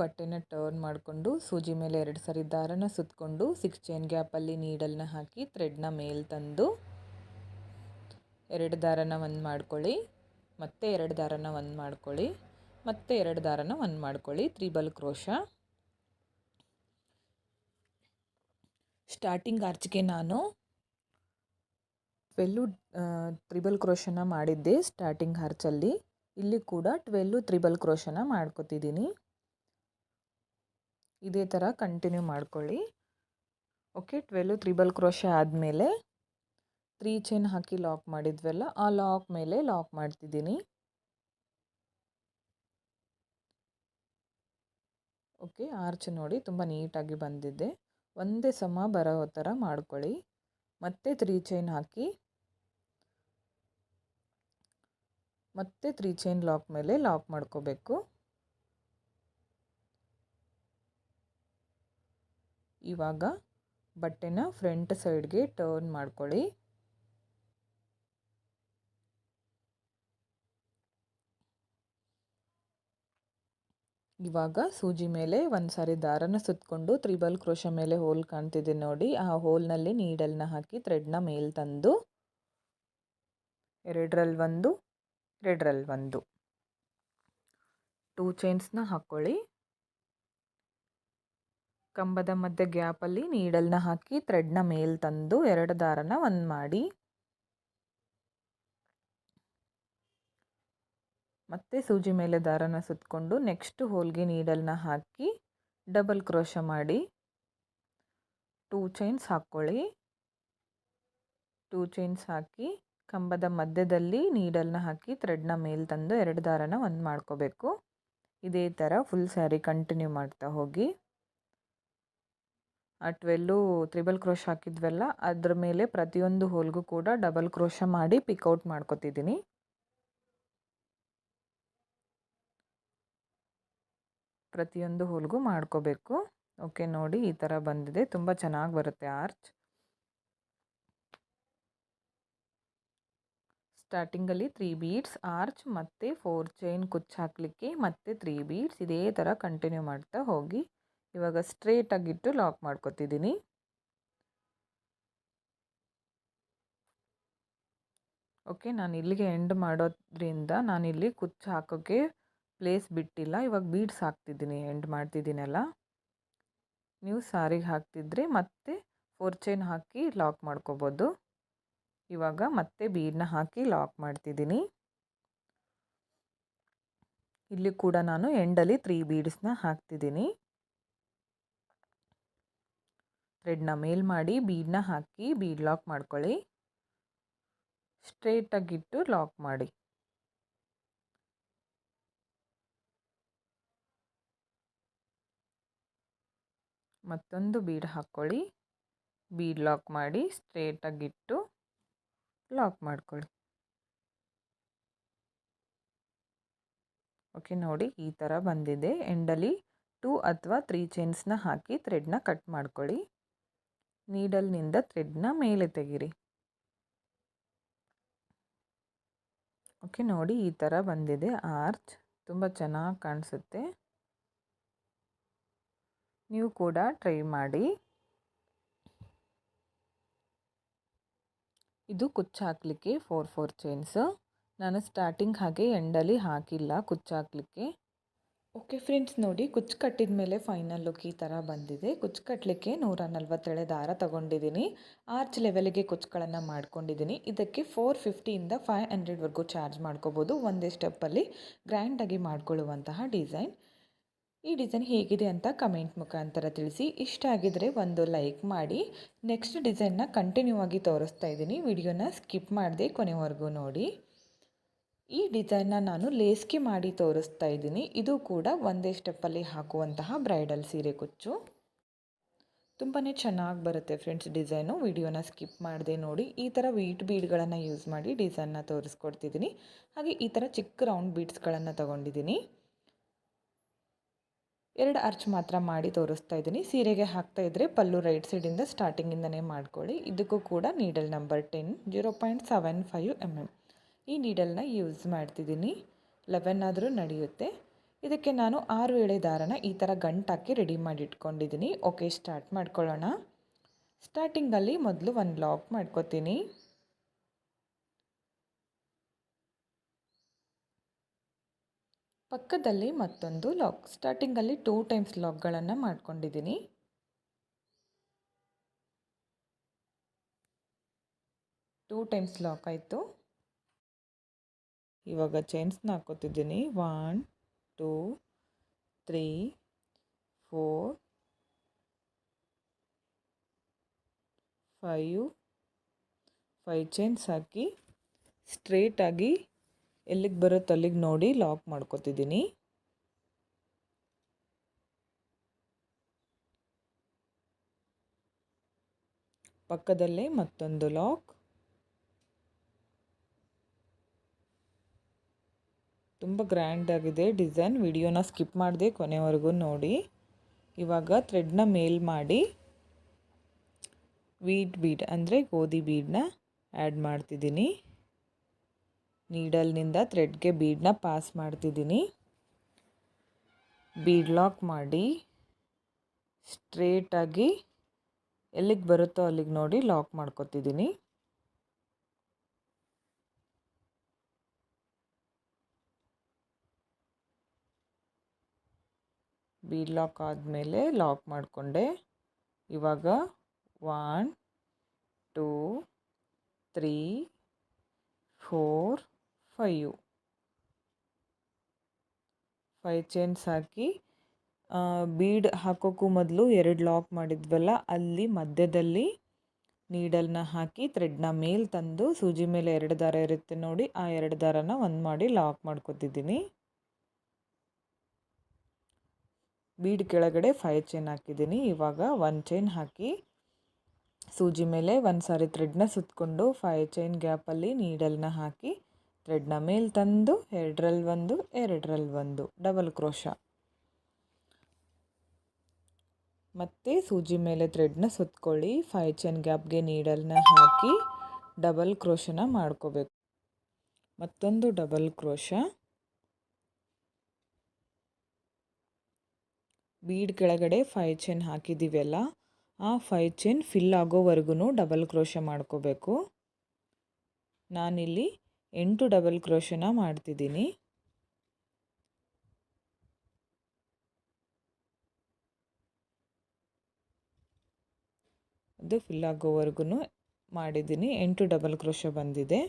ಬಟ್ಟೆನ ಟರ್ನ್ ಮಾಡಿಕೊಂಡು ಸೂಜಿ ಮೇಲೆ ಎರಡು ಸರಿ ದಾರನ ಸುತ್ತಕೊಂಡು ಸಿಕ್ಸ್ ಚೈನ್ ಗ್ಯಾಪಲ್ಲಿ ನೀಡಲ್ನ ಹಾಕಿ ಥ್ರೆಡ್ನ ಮೇಲೆ ತಂದು ಎರಡು ದಾರನ ಒಂದು ಮಾಡ್ಕೊಳ್ಳಿ, ಮತ್ತೆ ಎರಡು ದಾರನ ಒಂದು ಮಾಡ್ಕೊಳ್ಳಿ, ಮತ್ತೆ ಎರಡು ದಾರನ ಒಂದು ಮಾಡ್ಕೊಳ್ಳಿ. Triple crochet. ಸ್ಟಾರ್ಟಿಂಗ್ ಆರ್ಚ್ಗೆ ನಾನು ಟ್ವೆಲ್ಲು ತ್ರಿಬಲ್ ಕ್ರೋಶನ ಮಾಡಿದ್ದೆ ಸ್ಟಾರ್ಟಿಂಗ್ ಹರ್ಚಲ್ಲಿ ಇಲ್ಲಿ ಕೂಡ ಟ್ವೆಲ್ಲು ತ್ರಿಬಲ್ ಕ್ರೋಶನ ಮಾಡ್ಕೊತಿದ್ದೀನಿ. ಇದೇ ಥರ ಕಂಟಿನ್ಯೂ ಮಾಡ್ಕೊಳ್ಳಿ. ಓಕೆ ಟ್ವೆಲ್ ತ್ರಿಬಲ್ ಕ್ರೋಶ ಆದಮೇಲೆ ತ್ರೀ ಚೈನ್ ಹಾಕಿ ಲಾಕ್ ಮಾಡಿದ್ವಲ್ಲ, ಆ ಲಾಕ್ ಮೇಲೆ ಲಾಕ್ ಮಾಡ್ತಿದ್ದೀನಿ. ಓಕೆ ಆರ್ಚ್ ನೋಡಿ ತುಂಬ ನೀಟಾಗಿ ಬಂದಿದೆ. ಒಂದೇ ಸಮ ಬರೋ ಥರ ಮಾಡ್ಕೊಳ್ಳಿ. ಮತ್ತೆ ತ್ರೀ ಚೈನ್ ಹಾಕಿ, ಮತ್ತೆ ತ್ರೀ ಚೈನ್ ಲಾಕ್ ಮೇಲೆ ಲಾಕ್ ಮಾಡ್ಕೋಬೇಕು. ಇವಾಗ ಬಟ್ಟೆನ ಫ್ರಂಟ್ ಸೈಡ್ಗೆ ಟರ್ನ್ ಮಾಡ್ಕೊಳ್ಳಿ. ಇವಾಗ ಸೂಜಿ ಮೇಲೆ ಒಂದು ಸಾರಿ ದಾರನ ಸುತ್ತಕೊಂಡು ತ್ರಿಬಲ್ ಕ್ರೋಶ ಮೇಲೆ ಹೋಲ್ ಕಾಣ್ತಿದೆ ನೋಡಿ. ಆ ಹೋಲ್ನಲ್ಲಿ ನೀಡಲ್ನ ಹಾಕಿ ಥ್ರೆಡ್ನ ಮೇಲೆ ತಂದು ಎರಡರಲ್ಲಿ ಒಂದು ಎರಡರಲ್ಲಿ ಒಂದು. ಟೂ ಚೈನ್ಸ್ನ ಹಾಕ್ಕೊಳ್ಳಿ ಕಂಬದ ಮಧ್ಯೆ ಗ್ಯಾಪಲ್ಲಿ ನೀಡಲ್ನ ಹಾಕಿ ಥ್ರೆಡ್ನ ಮೇಲೆ ತಂದು ಎರಡು ದಾರನ ಒಂದು ಮಾಡಿ. ಮತ್ತೆ ಸೂಜಿ ಮೇಲೆ ದಾರನ ಸುತ್ತಕೊಂಡು ನೆಕ್ಸ್ಟ್ ಹೋಲ್ಗೆ ನೀಡಲ್ನ ಹಾಕಿ ಡಬಲ್ ಕ್ರೋಶ ಮಾಡಿ. ಟೂ ಚೈನ್ಸ್ ಹಾಕ್ಕೊಳ್ಳಿ. ಟೂ ಚೈನ್ಸ್ ಹಾಕಿ ಕಂಬದ ಮಧ್ಯದಲ್ಲಿ ನೀಡಲ್ನ ಹಾಕಿ ಥ್ರೆಡ್ನ ಮೇಲೆ ತಂದು ಎರಡು ದಾರನ ಒಂದು ಮಾಡ್ಕೋಬೇಕು. ಇದೇ ಥರ ಫುಲ್ ಸ್ಯಾರಿ ಕಂಟಿನ್ಯೂ ಮಾಡ್ತಾ ಹೋಗಿ. ಟ್ವೆಲ್ಲು ತ್ರಿಬಲ್ ಕ್ರೋಶ ಹಾಕಿದ್ವಲ್ಲ, ಅದ್ರ ಮೇಲೆ ಪ್ರತಿಯೊಂದು ಹೋಲ್ಗೂ ಕೂಡ ಡಬಲ್ ಕ್ರೋಶ ಮಾಡಿ ಪಿಕೌಟ್ ಮಾಡ್ಕೋತಿದ್ದೀನಿ ಪ್ರತಿಯೊಂದು ಹೋಲ್ಗೂ ಮಾಡ್ಕೋಬೇಕು. ಓಕೆ ನೋಡಿ ಈ ಥರ ಬಂದಿದೆ. ತುಂಬ ಚೆನ್ನಾಗಿ ಬರುತ್ತೆ ಆರ್ಚ್ ಸ್ಟಾರ್ಟಿಂಗಲ್ಲಿ ತ್ರೀ ಬೀಡ್ಸ್ ಆರ್ಚ್ ಮತ್ತು ಫೋರ್ ಚೈನ್ ಕುಚ್ಚು ಹಾಕಲಿಕ್ಕೆ ಮತ್ತು ತ್ರೀ ಬೀಡ್ಸ್ ಇದೇ ಥರ ಕಂಟಿನ್ಯೂ ಮಾಡ್ತಾ ಹೋಗಿ. ಇವಾಗ ಸ್ಟ್ರೇಟಾಗಿಟ್ಟು ಲಾಕ್ ಮಾಡ್ಕೊತಿದ್ದೀನಿ ಓಕೆ ನಾನು ಇಲ್ಲಿಗೆ ಎಂಡ್ ಮಾಡೋದ್ರಿಂದ ನಾನಿಲ್ಲಿ ಕುಚ್ಚು ಹಾಕೋಕ್ಕೆ ಪ್ಲೇಸ್ ಬಿಟ್ಟಿಲ್ಲ. ಇವಾಗ ಬೀಡ್ಸ್ ಹಾಕ್ತಿದ್ದೀನಿ ಎಂಡ್ ಮಾಡ್ತಿದ್ದೀನಲ್ಲ ನೀವು ಸಾರಿಗೆ ಹಾಕ್ತಿದ್ರೆ ಮತ್ತೆ ಫೋರ್ ಚೈನ್ ಹಾಕಿ ಲಾಕ್ ಮಾಡ್ಕೋಬೋದು. ಇವಾಗ ಮತ್ತೆ ಬೀಡನ್ನ ಹಾಕಿ ಲಾಕ್ ಮಾಡ್ತಿದ್ದೀನಿ ಇಲ್ಲಿ ಕೂಡ ನಾನು ಎಂಡಲ್ಲಿ ತ್ರೀ ಬೀಡ್ಸ್ನ ಹಾಕ್ತಿದ್ದೀನಿ ಥ್ರೆಡ್ನ ಮೇಲ್ ಮಾಡಿ ಬೀಡನ್ನ ಹಾಕಿ ಬೀಡ್ ಲಾಕ್ ಮಾಡ್ಕೊಳ್ಳಿ. ಸ್ಟ್ರೇಟಾಗಿಟ್ಟು ಲಾಕ್ ಮಾಡಿ. ಮತ್ತೊಂದು ಬೀಡ್ ಹಾಕ್ಕೊಳ್ಳಿ ಬೀಡ್ ಲಾಕ್ ಮಾಡಿ ಸ್ಟ್ರೇಟಾಗಿಟ್ಟು ಲಾಕ್ ಮಾಡ್ಕೊಳ್ಳಿ. ಓಕೆ ನೋಡಿ ಈ ಥರ ಬಂದಿದೆ. ಎಂಡಲ್ಲಿ ಟೂ ಅಥವಾ ತ್ರೀ ಚೈನ್ಸ್ನ ಹಾಕಿ ಥ್ರೆಡ್ನ ಕಟ್ ಮಾಡ್ಕೊಳ್ಳಿ. ನೀಡಲ್ನಿಂದ ಥ್ರೆಡ್ನ ಮೇಲೆ ತೆಗಿರಿ. ಓಕೆ, ನೋಡಿ ಈ ಥರ ಬಂದಿದೆ ಆರ್ಚ್. ತುಂಬ ಚೆನ್ನಾಗಿ ಕಾಣಿಸುತ್ತೆ. ನೀವು ಕೂಡ ಟ್ರೈ ಮಾಡಿ. ಇದು ಕುಚ್ಚು ಹಾಕಲಿಕ್ಕೆ ಫೋರ್ ಫೋರ್ ಚೈನ್ಸು. ನಾನು ಸ್ಟಾರ್ಟಿಂಗ್ ಹಾಗೆ ಎಂಡಲ್ಲಿ ಹಾಕಿಲ್ಲ ಕುಚ್ಚು ಹಾಕಲಿಕ್ಕೆ. ಓಕೆ ಫ್ರೆಂಡ್ಸ್ ನೋಡಿ, ಕುಚ್ಚು ಕಟ್ಟಿದ ಮೇಲೆ ಫೈನಲ್ ಲುಕ್ ಈ ಥರ ಬಂದಿದೆ. ಕುಚ್ಚು ಕಟ್ಟಲಿಕ್ಕೆ ನೂರ ನಲ್ವತ್ತೇಳೆ ದಾರ ತೊಗೊಂಡಿದ್ದೀನಿ. ಆರ್ಚ್ ಲೆವೆಲ್ಗೆ ಕುಚ್ಚುಗಳನ್ನು ಮಾಡ್ಕೊಂಡಿದ್ದೀನಿ. ಇದಕ್ಕೆ ಫೋರ್ ಫಿಫ್ಟಿಯಿಂದ ಫೈವ್ ಹಂಡ್ರೆಡ್ವರೆಗೂ ಚಾರ್ಜ್ ಮಾಡ್ಕೋಬೋದು. ಒಂದೇ ಸ್ಟೆಪ್ಪಲ್ಲಿ ಗ್ರ್ಯಾಂಡಾಗಿ ಮಾಡ್ಕೊಳ್ಳುವಂತಹ ಡಿಸೈನ್ ಈ ಡಿಸೈನ್ ಹೇಗಿದೆ ಅಂತ ಕಮೆಂಟ್ ಮುಖಾಂತರ ತಿಳಿಸಿ. ಇಷ್ಟ ಆಗಿದರೆ ಒಂದು ಲೈಕ್ ಮಾಡಿ. ನೆಕ್ಸ್ಟ್ ಡಿಸೈನ್ನ ಕಂಟಿನ್ಯೂ ಆಗಿ ತೋರಿಸ್ತಾ ಇದ್ದೀನಿ. ವಿಡಿಯೋನ ಸ್ಕಿಪ್ ಮಾಡದೆ ಕೊನೆವರೆಗೂ ನೋಡಿ. ಈ ಡಿಸೈನ್ನ ನಾನು ಲೇಸ್ಗೆ ಮಾಡಿ ತೋರಿಸ್ತಾ ಇದ್ದೀನಿ. ಇದು ಕೂಡ ಒಂದೇ ಸ್ಟೆಪ್ಪಲ್ಲಿ ಹಾಕುವಂತಹ ಬ್ರೈಡಲ್ ಸೀರೆ ಕುಚ್ಚು. ತುಂಬಾ ಚೆನ್ನಾಗಿ ಬರುತ್ತೆ ಫ್ರೆಂಡ್ಸ್ ಡಿಸೈನು ವಿಡಿಯೋನ ಸ್ಕಿಪ್ ಮಾಡಿದೆ ನೋಡಿ. ಈ ಥರ ವೀಟ್ ಬೀಡ್ಗಳನ್ನು ಯೂಸ್ ಮಾಡಿ ಡಿಸೈನ್ನ ತೋರಿಸ್ಕೊಡ್ತಿದ್ದೀನಿ. ಹಾಗೆ ಈ ಥರ ಚಿಕ್ಕ ರೌಂಡ್ ಬೀಡ್ಸ್ಗಳನ್ನು ತೊಗೊಂಡಿದ್ದೀನಿ. ಎರಡು ಅರ್ಚ್ ಮಾತ್ರ ಮಾಡಿ ತೋರಿಸ್ತಾ ಇದ್ದೀನಿ. ಸೀರೆಗೆ ಹಾಕ್ತಾ ಇದ್ದರೆ ಪಲ್ಲು ರೈಟ್ ಸೈಡಿಂದ ಸ್ಟಾರ್ಟಿಂಗಿಂದನೇ ಮಾಡ್ಕೊಳ್ಳಿ. ಇದಕ್ಕೂ ಕೂಡ needle number ten zero point seven five M M ಈ ನೀಡಲ್ನ ಯೂಸ್ ಮಾಡ್ತಿದ್ದೀನಿ. ಲೆವೆನ್ ಆದರೂ ನಡೆಯುತ್ತೆ. ಇದಕ್ಕೆ ನಾನು ಆರು ಎಳೆ ದಾರನ ಈ ಥರ ಗಂಟಾಕಿ ರೆಡಿ ಮಾಡಿ ಇಟ್ಕೊಂಡಿದ್ದೀನಿ ಓಕೆ ಸ್ಟಾರ್ಟ್ ಮಾಡ್ಕೊಳ್ಳೋಣ. ಸ್ಟಾರ್ಟಿಂಗಲ್ಲಿ ಮೊದಲು ಒಂದು ಲಾಕ್ ಮಾಡ್ಕೋತೀನಿ. ಪಕ್ಕದಲ್ಲಿ ಮತ್ತೊಂದು ಲಾಕ್ ಸ್ಟಾರ್ಟಿಂಗಲ್ಲಿ ಟೂ ಟೈಮ್ಸ್ ಲಾಕ್ಗಳನ್ನು ಮಾಡ್ಕೊಂಡಿದ್ದೀನಿ. ಟೂ ಟೈಮ್ಸ್ ಲಾಕ್ ಆಯಿತು. ಇವಾಗ ಚೈನ್ಸ್ನ ಹಾಕ್ಕೋತಿದ್ದೀನಿ. One two three four five five chains ಹಾಕಿ ಸ್ಟ್ರೇಟಾಗಿ ಎಲ್ಲಿಗೆ ಬರುತ್ತೆ ಅಲ್ಲಿಗೆ ನೋಡಿ ಲಾಕ್ ಮಾಡ್ಕೋತಿದ್ದೀನಿ. ಪಕ್ಕದಲ್ಲೇ ಮತ್ತೊಂದು ಲಾಕ್ ತುಂಬ ಗ್ರ್ಯಾಂಡ್ ಆಗಿದೆ ಡಿಸೈನ್. ವಿಡಿಯೋನ ಸ್ಕಿಪ್ ಮಾಡಿದೆ ಕೊನೆವರೆಗೂ ನೋಡಿ. ಇವಾಗ ಥ್ರೆಡ್ನ ಮೇಲ್ ಮಾಡಿ ವೀಟ್ ಬೀಡ್ ಅಂದರೆ ಗೋಧಿ ಬೀಡನ್ನ ಆ್ಯಡ್ ಮಾಡ್ತಿದ್ದೀನಿ. ನೀಡಲ್ನಿಂದ ಥ್ರೆಡ್ಗೆ ಬೀಡನ್ನ ಪಾಸ್ ಮಾಡ್ತಿದ್ದೀನಿ. ಬೀಡ್ ಲಾಕ್ ಮಾಡಿ ಸ್ಟ್ರೇಟಾಗಿ ಎಲ್ಲಿಗೆ ಬರುತ್ತೋ ಅಲ್ಲಿಗೆ ನೋಡಿ ಲಾಕ್ ಮಾಡ್ಕೊತಿದ್ದೀನಿ. ಬೀಡ್ ಲಾಕ್ ಆದಮೇಲೆ ಲಾಕ್ ಮಾಡಿಕೊಂಡೆ. ಇವಾಗ one two three four five five chains ಹಾಕಿ ಬೀಡ್ ಹಾಕೋಕ್ಕೂ ಮೊದಲು ಎರಡು ಲಾಕ್ ಮಾಡಿದ್ವಲ್ಲ, ಅಲ್ಲಿ ಮಧ್ಯದಲ್ಲಿ ನೀಡಲ್ನ ಹಾಕಿ ಥ್ರೆಡ್ನ ಮೇಲೆ ತಂದು ಸೂಜಿ ಮೇಲೆ ಎರಡು ದಾರ ಇರುತ್ತೆ ನೋಡಿ, ಆ ಎರಡು ದಾರನ ಒಂದು ಮಾಡಿ ಲಾಕ್ ಮಾಡ್ಕೊತಿದ್ದೀನಿ. ಬೀಡ್ ಕೆಳಗಡೆ ಫೈವ್ ಚೈನ್ ಹಾಕಿದ್ದೀನಿ. ಇವಾಗ ಒನ್ ಚೈನ್ ಹಾಕಿ ಸೂಜಿ ಮೇಲೆ ಒಂದು ಸಾರಿ ಥ್ರೆಡ್ನ ಸುತ್ತಕೊಂಡು ಫೈವ್ ಚೈನ್ ಗ್ಯಾಪಲ್ಲಿ ನೀಡಲ್ನ ಹಾಕಿ ಥ್ರೆಡ್ನ ಮೇಲೆ ತಂದು ಎರಡರಲ್ಲಿ ಒಂದು ಎರಡರಲ್ಲಿ ಒಂದು ಡಬಲ್ ಕ್ರೋಶ ಮತ್ತು ಸೂಜಿ ಮೇಲೆ ಥ್ರೆಡ್ನ ಸುತ್ಕೊಳ್ಳಿ. ಫೈವ್ ಚೈನ್ ಗ್ಯಾಪ್ಗೆ ನೀಡಲ್ನ ಹಾಕಿ ಡಬಲ್ ಕ್ರೋಶನ ಮಾಡ್ಕೋಬೇಕು. ಮತ್ತೊಂದು ಡಬಲ್ ಕ್ರೋಶ ಬೀಡ್ ಕೆಳಗಡೆ ಫೈವ್ ಚೈನ್ ಹಾಕಿದ್ದೀವಲ್ಲ, ಆ ಫೈವ್ ಚೈನ್ ಫಿಲ್ ಆಗೋವರೆಗೂ ಡಬಲ್ ಕ್ರೋಶ ಮಾಡ್ಕೋಬೇಕು. ನಾನಿಲ್ಲಿ ಎಂಟು ಡಬಲ್ ಕ್ರೋಶನ ಮಾಡ್ತಿದ್ದೀನಿ. ಅದು ಫಿಲ್ ಆಗೋವರೆಗೂ ಮಾಡಿದ್ದೀನಿ, ಎಂಟು ಡಬಲ್ ಕ್ರೋಶ ಬಂದಿದೆ.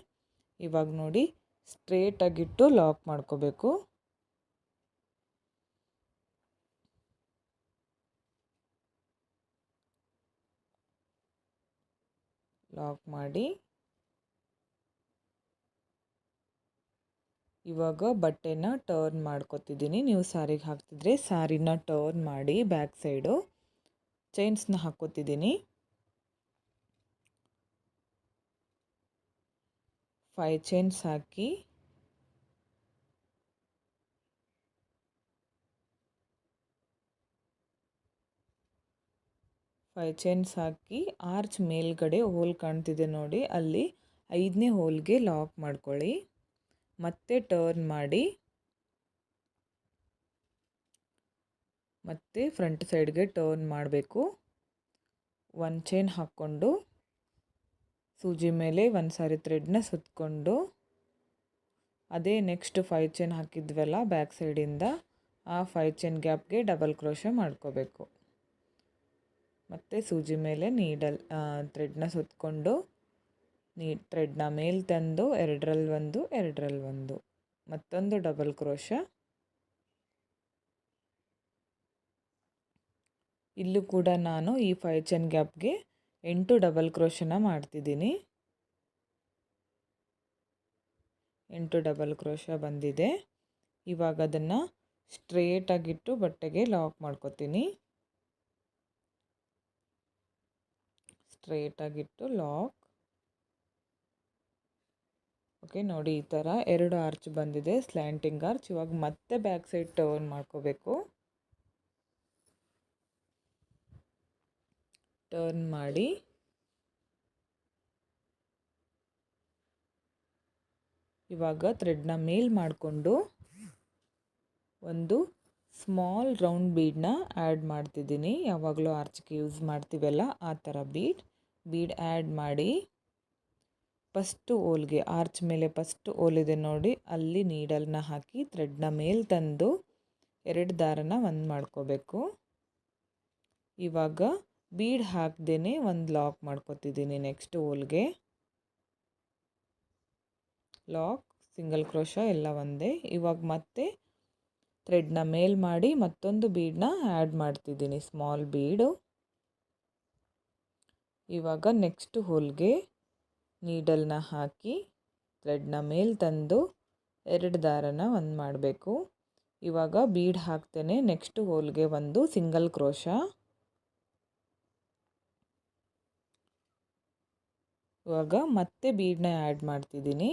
ಇವಾಗ ನೋಡಿ ಸ್ಟ್ರೇಟಾಗಿಟ್ಟು ಲಾಕ್ ಮಾಡ್ಕೋಬೇಕು. ಲಾಕ್ ಮಾಡಿ. ಇವಾಗ ಬಟ್ಟೆನ ಟರ್ನ್ ಮಾಡ್ಕೋತಿದ್ದೀನಿ ನೀವು ಸಾರಿಗೆ ಹಾಕ್ತಿದ್ರೆ ಸಾರಿನ ಟರ್ನ್ ಮಾಡಿ ಬ್ಯಾಕ್ ಸೈಡು ಚೈನ್ಸ್ನ ಹಾಕ್ಕೋತಿದ್ದೀನಿ ಫೈವ್ ಚೈನ್ಸ್ ಹಾಕಿ ಫೈವ್ ಚೈನ್ಸ್ ಹಾಕಿ ಆರ್ಚ್ ಮೇಲ್ಗಡೆ ಹೋಲ್ ಕಾಣ್ತಿದೆ ನೋಡಿ. ಅಲ್ಲಿ ಐದನೇ ಹೋಲ್ಗೆ ಲಾಕ್ ಮಾಡ್ಕೊಳ್ಳಿ. ಮತ್ತೆ ಟರ್ನ್ ಮಾಡಿ. ಮತ್ತೆ ಫ್ರಂಟ್ ಸೈಡ್ಗೆ ಟರ್ನ್ ಮಾಡಬೇಕು. ಒನ್ ಚೈನ್ ಹಾಕ್ಕೊಂಡು, ಸೂಜಿ ಮೇಲೆ ಒಂದು ಸಾರಿ ಥ್ರೆಡ್ನ ಸುತ್ತಕೊಂಡು ಅದೇ ನೆಕ್ಸ್ಟ್ ಫೈ ಚೈನ್ ಹಾಕಿದ್ವಲ್ಲ ಬ್ಯಾಕ್ ಸೈಡಿಂದ ಆ ಫೈ ಚೈನ್ ಗ್ಯಾಪ್ಗೆ ಡಬಲ್ ಕ್ರೋಶ ಮಾಡ್ಕೋಬೇಕು. ಮತ್ತು ಸೂಜಿ ಮೇಲೆ ನೀಡಲ್ ಥ್ರೆಡ್ನ ಸುತ್ತಕೊಂಡು ನೀ ಥ್ರೆಡ್ನ ಮೇಲೆ ತಂದು ಎರಡರಲ್ಲಿ ಒಂದು ಎರಡರಲ್ಲಿ ಒಂದು. ಮತ್ತೊಂದು ಡಬಲ್ ಕ್ರೋಶ ಇಲ್ಲೂ ಕೂಡ ನಾನು ಈ ಫೈವ್ ಚೆನ್ ಗ್ಯಾಪ್ಗೆ ಎಂಟು ಡಬಲ್ ಕ್ರೋಶನ ಮಾಡ್ತಿದ್ದೀನಿ. ಎಂಟು ಡಬಲ್ ಕ್ರೋಶ ಬಂದಿದೆ. ಇವಾಗ ಅದನ್ನು ಸ್ಟ್ರೇಟಾಗಿಟ್ಟು ಬಟ್ಟೆಗೆ ಲಾಕ್ ಮಾಡ್ಕೊತೀನಿ. ಸ್ಟ್ರೇಟಾಗಿಟ್ಟು ಲಾಕ್. ಓಕೆ, ನೋಡಿ ಈ ಥರ ಎರಡು ಆರ್ಚ್ ಬಂದಿದೆ, ಸ್ಲ್ಯಾಂಟಿಂಗ್ ಆರ್ಚ್. ಇವಾಗ ಮತ್ತೆ ಬ್ಯಾಕ್ ಸೈಡ್ ಟರ್ನ್ ಮಾಡ್ಕೋಬೇಕು. ಟರ್ನ್ ಮಾಡಿ. ಇವಾಗ ಥ್ರೆಡ್ನ ಮೇಲ್ ಮಾಡಿಕೊಂಡು ಒಂದು ಸ್ಮಾಲ್ ರೌಂಡ್ ಬೀಡನ್ನ ಆ್ಯಡ್ ಮಾಡ್ತಿದ್ದೀನಿ. ಯಾವಾಗಲೂ ಆರ್ಚ್ಗೆ ಯೂಸ್ ಮಾಡ್ತೀವಲ್ಲ, ಆ ಥರ ಬೀಡ್. ಬೀಡ್ ಆ್ಯಡ್ ಮಾಡಿ ಫಸ್ಟು ಓಲ್ಗೆ ಆರ್ಚ್ ಮೇಲೆ ಫಸ್ಟ್ ಓಲಿದೆ ನೋಡಿ, ಅಲ್ಲಿ ನೀಡಲ್ನ ಹಾಕಿ ಥ್ರೆಡ್ನ ಮೇಲೆ ತಂದು ಎರಡು ದಾರನ ಒಂದು ಮಾಡ್ಕೋಬೇಕು. ಇವಾಗ ಬೀಡ್ ಹಾಕ್ದೇ ಒಂದು ಲಾಕ್ ಮಾಡ್ಕೋತಿದ್ದೀನಿ ನೆಕ್ಸ್ಟ್ ಓಲ್ಗೆ. ಲಾಕ್, ಸಿಂಗಲ್ ಕ್ರೋಶ ಎಲ್ಲ ಒಂದೇ. ಇವಾಗ ಮತ್ತೆ ಥ್ರೆಡ್ನ ಮೇಲ್ ಮಾಡಿ ಮತ್ತೊಂದು ಬೀಡನ್ನ ಆ್ಯಡ್ ಮಾಡ್ತಿದ್ದೀನಿ, ಸ್ಮಾಲ್ ಬೀಡು. ಇವಾಗ ನೆಕ್ಸ್ಟ್ ಹೋಲ್ಗೆ ನೀಡಲ್ನ ಹಾಕಿ ಥ್ರೆಡ್ನ ಮೇಲೆ ತಂದು ಎರಡು ದಾರನ ಒಂದು ಮಾಡಬೇಕು. ಇವಾಗ ಬೀಡ್ ಹಾಕ್ತೇನೆ. ನೆಕ್ಸ್ಟ್ ಹೋಲ್ಗೆ ಒಂದು ಸಿಂಗಲ್ ಕ್ರೋಶ ಇವಾಗ ಮತ್ತೆ ಬೀಡನ್ನ ಆ್ಯಡ್ ಮಾಡ್ತಿದ್ದೀನಿ.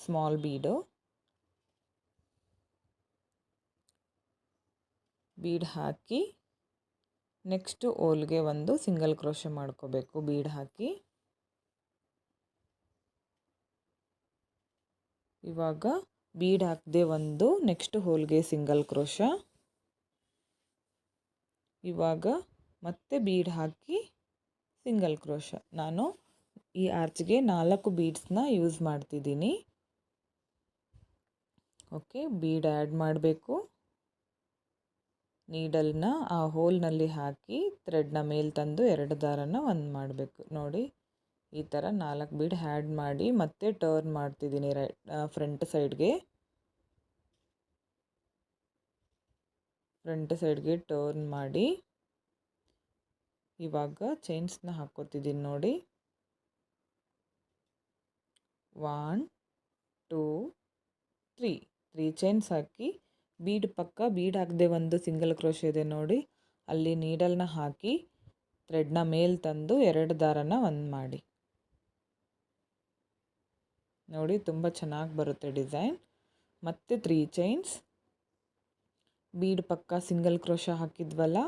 ಸ್ಮಾಲ್ ಬೀಡು ಬೀಡ್ ಹಾಕಿ ನೆಕ್ಸ್ಟ್ ಓಲ್ಗೆ ಒಂದು ಸಿಂಗಲ್ ಕ್ರೋಶೆ ಮಾಡ್ಕೋಬೇಕು, ಬೀಡ್ ಹಾಕಿ. ಇವಾಗ ಬೀಡ್ ಹಾಕದೆ ಒಂದು ನೆಕ್ಸ್ಟ್ ಹೋಲ್ಗೆ ಸಿಂಗಲ್ ಕ್ರೋಶ. ಇವಾಗ ಮತ್ತೆ ಬೀಡ್ ಹಾಕಿ ಸಿಂಗಲ್ ಕ್ರೋಶ. ನಾನು ಈ ಆರ್ಚ್ಗೆ ನಾಲ್ಕು ಬೀಡ್ಸ್ನ ಯೂಸ್ ಮಾಡ್ತಿದ್ದೀನಿ. ಓಕೆ, ಬೀಡ್ ಆ್ಯಡ್ ಮಾಡಬೇಕು. ನೀಡಲ್ನ ಆ ಹೋಲ್ನಲ್ಲಿ ಹಾಕಿ ಥ್ರೆಡ್ನ ಮೇಲೆ ತಂದು ಎರಡು ದಾರನ ಒಂದು ಮಾಡಬೇಕು. ನೋಡಿ, ಈ ಥರ ನಾಲ್ಕು ಬೀಡ್ ಹ್ಯಾಡ್ ಮಾಡಿ ಮತ್ತೆ ಟರ್ನ್ ಮಾಡ್ತಿದ್ದೀನಿ ರೈಟ್ ಫ್ರಂಟ್ ಸೈಡ್ಗೆ. ಫ್ರಂಟ್ ಸೈಡ್ಗೆ ಟರ್ನ್ ಮಾಡಿ. ಇವಾಗ ಚೈನ್ಸ್ನ ಹಾಕ್ಕೋತಿದ್ದೀನಿ ನೋಡಿ. One, two, three. Three chains ಹಾಕಿ ಬೀಡ್ ಪಕ್ಕ ಬೀಡ್ ಹಾಕದೆ ಒಂದು ಸಿಂಗಲ್ ಕ್ರೋಶ ಇದೆ ನೋಡಿ. ಅಲ್ಲಿ ನೀಡಲ್ನ ಹಾಕಿ ಥ್ರೆಡ್ನ ಮೇಲೆ ತಂದು ಎರಡು ದಾರನ ಒಂದು ಮಾಡಿ. ನೋಡಿ ತುಂಬ ಚೆನ್ನಾಗಿ ಬರುತ್ತೆ ಡಿಸೈನ್. ಮತ್ತು ತ್ರೀ ಚೈನ್ಸ್. ಬೀಡ್ ಪಕ್ಕ ಸಿಂಗಲ್ ಕ್ರೋಶ ಹಾಕಿದ್ವಲ್ಲ,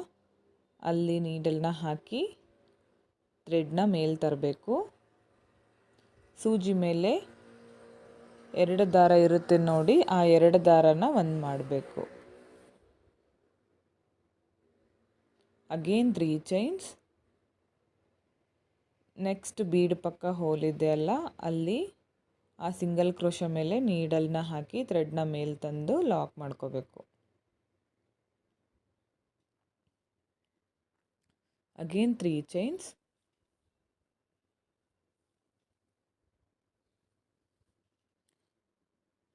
ಅಲ್ಲಿ ನೀಡಲ್ನ ಹಾಕಿ ಥ್ರೆಡ್ನ ಮೇಲೆ ತರಬೇಕು. ಸೂಜಿ ಮೇಲೆ ಎರಡು ದಾರ ಇರುತ್ತೆ ನೋಡಿ, ಆ ಎರಡು ದಾರನ ಒಂದು ಮಾಡಬೇಕು. Again three chains next bead ಪಕ್ಕ ಹೋಲ್ ಅಲ್ಲ, ಅಲ್ಲಿ ಆ ಸಿಂಗಲ್ ಕ್ರೋಶ ಮೇಲೆ ನೀಡಲ್ನ ಹಾಕಿ ಥ್ರೆಡ್ನ ಮೇಲೆ ತಂದು ಲಾಕ್ ಮಾಡ್ಕೋಬೇಕು. ಅಗೇನ್ ತ್ರೀ ಚೈನ್ಸ್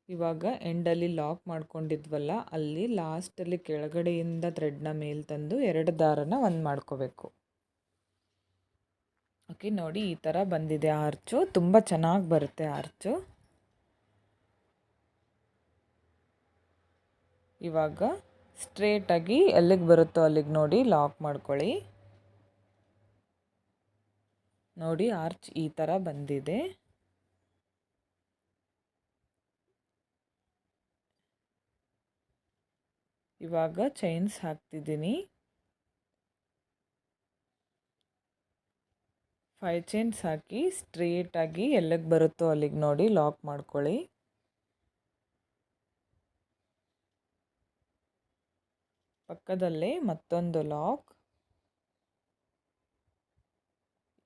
ಇವಾಗ ಎಂಡಲ್ಲಿ ಲಾಕ್ ಮಾಡ್ಕೊಂಡಿದ್ವಲ್ಲ, ಅಲ್ಲಿ ಲಾಸ್ಟಲ್ಲಿ ಕೆಳಗಡೆಯಿಂದ ಥ್ರೆಡ್ನ ಮೇಲೆ ತಂದು ಎರಡು ದಾರನ ಒಂದು ಮಾಡ್ಕೋಬೇಕು. ಓಕೆ ನೋಡಿ ಈ ಥರ ಬಂದಿದೆ ಆರ್ಚು ತುಂಬ ಚೆನ್ನಾಗಿ ಬರುತ್ತೆ ಆರ್ಚು ಇವಾಗ ಸ್ಟ್ರೇಟಾಗಿ ಎಲ್ಲಿಗೆ ಬರುತ್ತೋ ಅಲ್ಲಿಗೆ ನೋಡಿ ಲಾಕ್ ಮಾಡ್ಕೊಳ್ಳಿ. ನೋಡಿ ಆರ್ಚ್ ಈ ಥರ ಬಂದಿದೆ. ಇವಾಗ ಚೈನ್ಸ್ ಹಾಕ್ತಿದ್ದೀನಿ. ಫೈ ಚೈನ್ಸ್ ಹಾಕಿ ಸ್ಟ್ರೇಟಾಗಿ ಎಲ್ಲಿಗೆ ಬರುತ್ತೋ ಅಲ್ಲಿಗೆ ನೋಡಿ ಲಾಕ್ ಮಾಡ್ಕೊಳ್ಳಿ. ಪಕ್ಕದಲ್ಲೇ ಮತ್ತೊಂದು ಲಾಕ್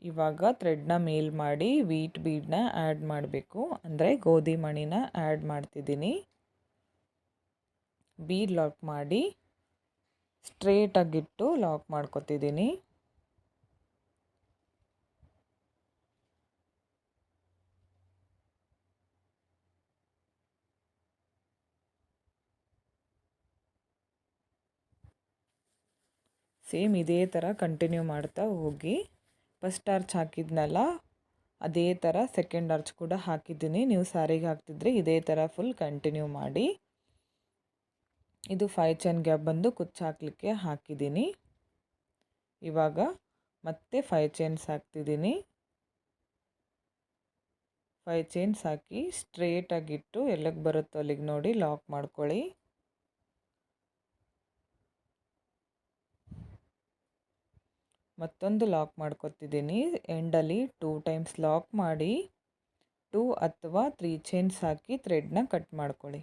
ಇವಾಗ ಥ್ರೆಡ್ನ ಮೇಲ್ ಮಾಡಿ ವೀಟ್ ಬೀಡನ್ನ ಆ್ಯಡ್ ಮಾಡಬೇಕು. ಅಂದರೆ ಗೋಧಿ ಮಣಿನ ಆ್ಯಡ್ ಮಾಡ್ತಿದ್ದೀನಿ. ಬೀಡ್ ಲಾಕ್ ಮಾಡಿ ಸ್ಟ್ರೇಟಾಗಿಟ್ಟು ಲಾಕ್ ಮಾಡ್ಕೊತಿದ್ದೀನಿ. ಸೇಮ್ ಇದೇ ಥರ ಕಂಟಿನ್ಯೂ ಮಾಡ್ತಾ ಹೋಗಿ. ಫಸ್ಟ್ ಆರ್ಚ್ ಹಾಕಿದ್ನಲ್ಲ, ಅದೇ ಥರ ಸೆಕೆಂಡ್ ಆರ್ಚ್ ಕೂಡ ಹಾಕಿದ್ದೀನಿ. ನೀವು ಸಾರಿಗೆ ಹಾಕ್ತಿದ್ರೆ ಇದೇ ಥರ ಫುಲ್ ಕಂಟಿನ್ಯೂ ಮಾಡಿ. ಇದು ಫೈವ್ ಚೈನ್ ಗ್ಯಾಪ್ ಬಂದು ಕುಚ್ಚು ಹಾಕಲಿಕ್ಕೆ ಹಾಕಿದ್ದೀನಿ. ಇವಾಗ ಮತ್ತೆ ಫೈವ್ ಚೈನ್ಸ್ ಹಾಕ್ತಿದ್ದೀನಿ. ಫೈವ್ ಚೈನ್ಸ್ ಹಾಕಿ ಸ್ಟ್ರೇಟಾಗಿಟ್ಟು ಎಲ್ಲಿಗೆ ಬರುತ್ತೋ ಅಲ್ಲಿಗೆ ನೋಡಿ ಲಾಕ್ ಮಾಡ್ಕೊಳ್ಳಿ. ಮತ್ತೊಂದು ಲಾಕ್ ಮಾಡ್ಕೊತಿದ್ದೀನಿ. ಎಂಡಲ್ಲಿ ಟೂ ಟೈಮ್ಸ್ ಲಾಕ್ ಮಾಡಿ ಟೂ ಅಥವಾ ತ್ರೀ ಚೈನ್ಸ್ ಹಾಕಿ ಥ್ರೆಡ್ನ ಕಟ್ ಮಾಡ್ಕೊಳ್ಳಿ.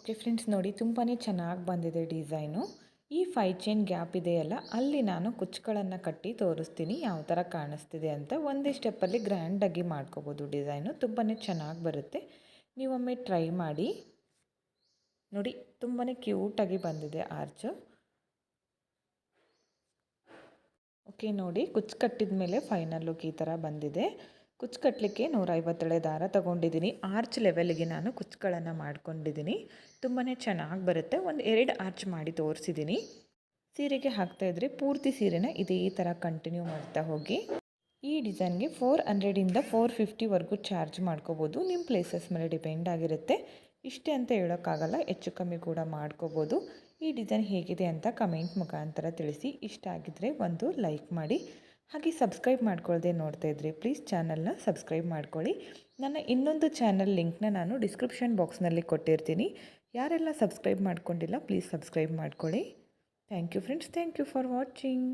ಓಕೆ ಫ್ರೆಂಡ್ಸ್ ನೋಡಿ ತುಂಬಾ ಚೆನ್ನಾಗಿ ಬಂದಿದೆ ಡಿಸೈನು. ಈ ಫೈ ಚೈನ್ ಗ್ಯಾಪ್ ಇದೆಯಲ್ಲ, ಅಲ್ಲಿ ನಾನು ಕುಚ್ಚುಗಳನ್ನು ಕಟ್ಟಿ ತೋರಿಸ್ತೀನಿ, ಯಾವ ಥರ ಕಾಣಿಸ್ತಿದೆ ಅಂತ. ಒಂದೇ ಸ್ಟೆಪ್ಪಲ್ಲಿ ಗ್ರ್ಯಾಂಡಾಗಿ ಮಾಡ್ಕೋಬೋದು ಡಿಸೈನು ತುಂಬಾ ಚೆನ್ನಾಗಿ ಬರುತ್ತೆ. ನೀವೊಮ್ಮೆ ಟ್ರೈ ಮಾಡಿ. ನೋಡಿ ತುಂಬಾ ಕ್ಯೂಟಾಗಿ ಬಂದಿದೆ ಆರ್ಚು ಓಕೆ ನೋಡಿ ಕುಚ್ಚು ಕಟ್ಟಿದ ಮೇಲೆ ಫೈನಲ್ ಲುಕ್ ಈ ಥರ ಬಂದಿದೆ. ಕುಚ್ಚು ಕಟ್ಟಲಿಕ್ಕೆ ನೂರೈವತ್ತೇಳೆ ದಾರ ತೊಗೊಂಡಿದ್ದೀನಿ. ಆರ್ಚ್ ಲೆವೆಲ್ಗೆ ನಾನು ಕುಚ್ಚುಗಳನ್ನು ಮಾಡ್ಕೊಂಡಿದ್ದೀನಿ. ತುಂಬಾ ಚೆನ್ನಾಗಿ ಬರುತ್ತೆ. ಒಂದು ಎರಡು ಆರ್ಚ್ ಮಾಡಿ ತೋರಿಸಿದ್ದೀನಿ. ಸೀರೆಗೆ ಹಾಕ್ತಾಯಿದ್ರೆ ಪೂರ್ತಿ ಸೀರೆನ ಇದೇ ಥರ ಕಂಟಿನ್ಯೂ ಮಾಡ್ತಾ ಹೋಗಿ. ಈ ಡಿಸೈನ್ಗೆ ಫೋರ್ ಹಂಡ್ರೆಡಿಂದ ಫೋರ್ ಫಿಫ್ಟಿವರೆಗೂ ಚಾರ್ಜ್ ಮಾಡ್ಕೋಬೋದು. ನಿಮ್ಮ ಪ್ಲೇಸಸ್ ಮೇಲೆ ಡಿಪೆಂಡ್ ಆಗಿರುತ್ತೆ. ಇಷ್ಟೇ ಅಂತ ಹೇಳೋಕ್ಕಾಗಲ್ಲ, ಹೆಚ್ಚು ಕಮ್ಮಿ ಕೂಡ ಮಾಡ್ಕೋಬೋದು. ಈ ಡಿಸೈನ್ ಹೇಗಿದೆ ಅಂತ ಕಮೆಂಟ್ ಮುಖಾಂತರ ತಿಳಿಸಿ. ಇಷ್ಟ ಆಗಿದ್ದರೆ ಒಂದು ಲೈಕ್ ಮಾಡಿ. ಹಾಗೆ ಸಬ್ಸ್ಕ್ರೈಬ್ ಮಾಡ್ಕೊಳ್ಳದೆ ನೋಡ್ತಾ ಇದ್ರೆ ಪ್ಲೀಸ್ ಚಾನಲ್ನ ಸಬ್ಸ್ಕ್ರೈಬ್ ಮಾಡ್ಕೊಳ್ಳಿ. ನನ್ನ ಇನ್ನೊಂದು ಚಾನಲ್ ಲಿಂಕ್ನ ನಾನು ಡಿಸ್ಕ್ರಿಪ್ಷನ್ ಬಾಕ್ಸ್ನಲ್ಲಿ ಕೊಟ್ಟಿರ್ತೀನಿ. ಯಾರೆಲ್ಲ ಸಬ್ಸ್ಕ್ರೈಬ್ ಮಾಡ್ಕೊಂಡಿಲ್ಲ ಪ್ಲೀಸ್ ಸಬ್ಸ್ಕ್ರೈಬ್ ಮಾಡ್ಕೊಳ್ಳಿ. Thank you friends thank you for watching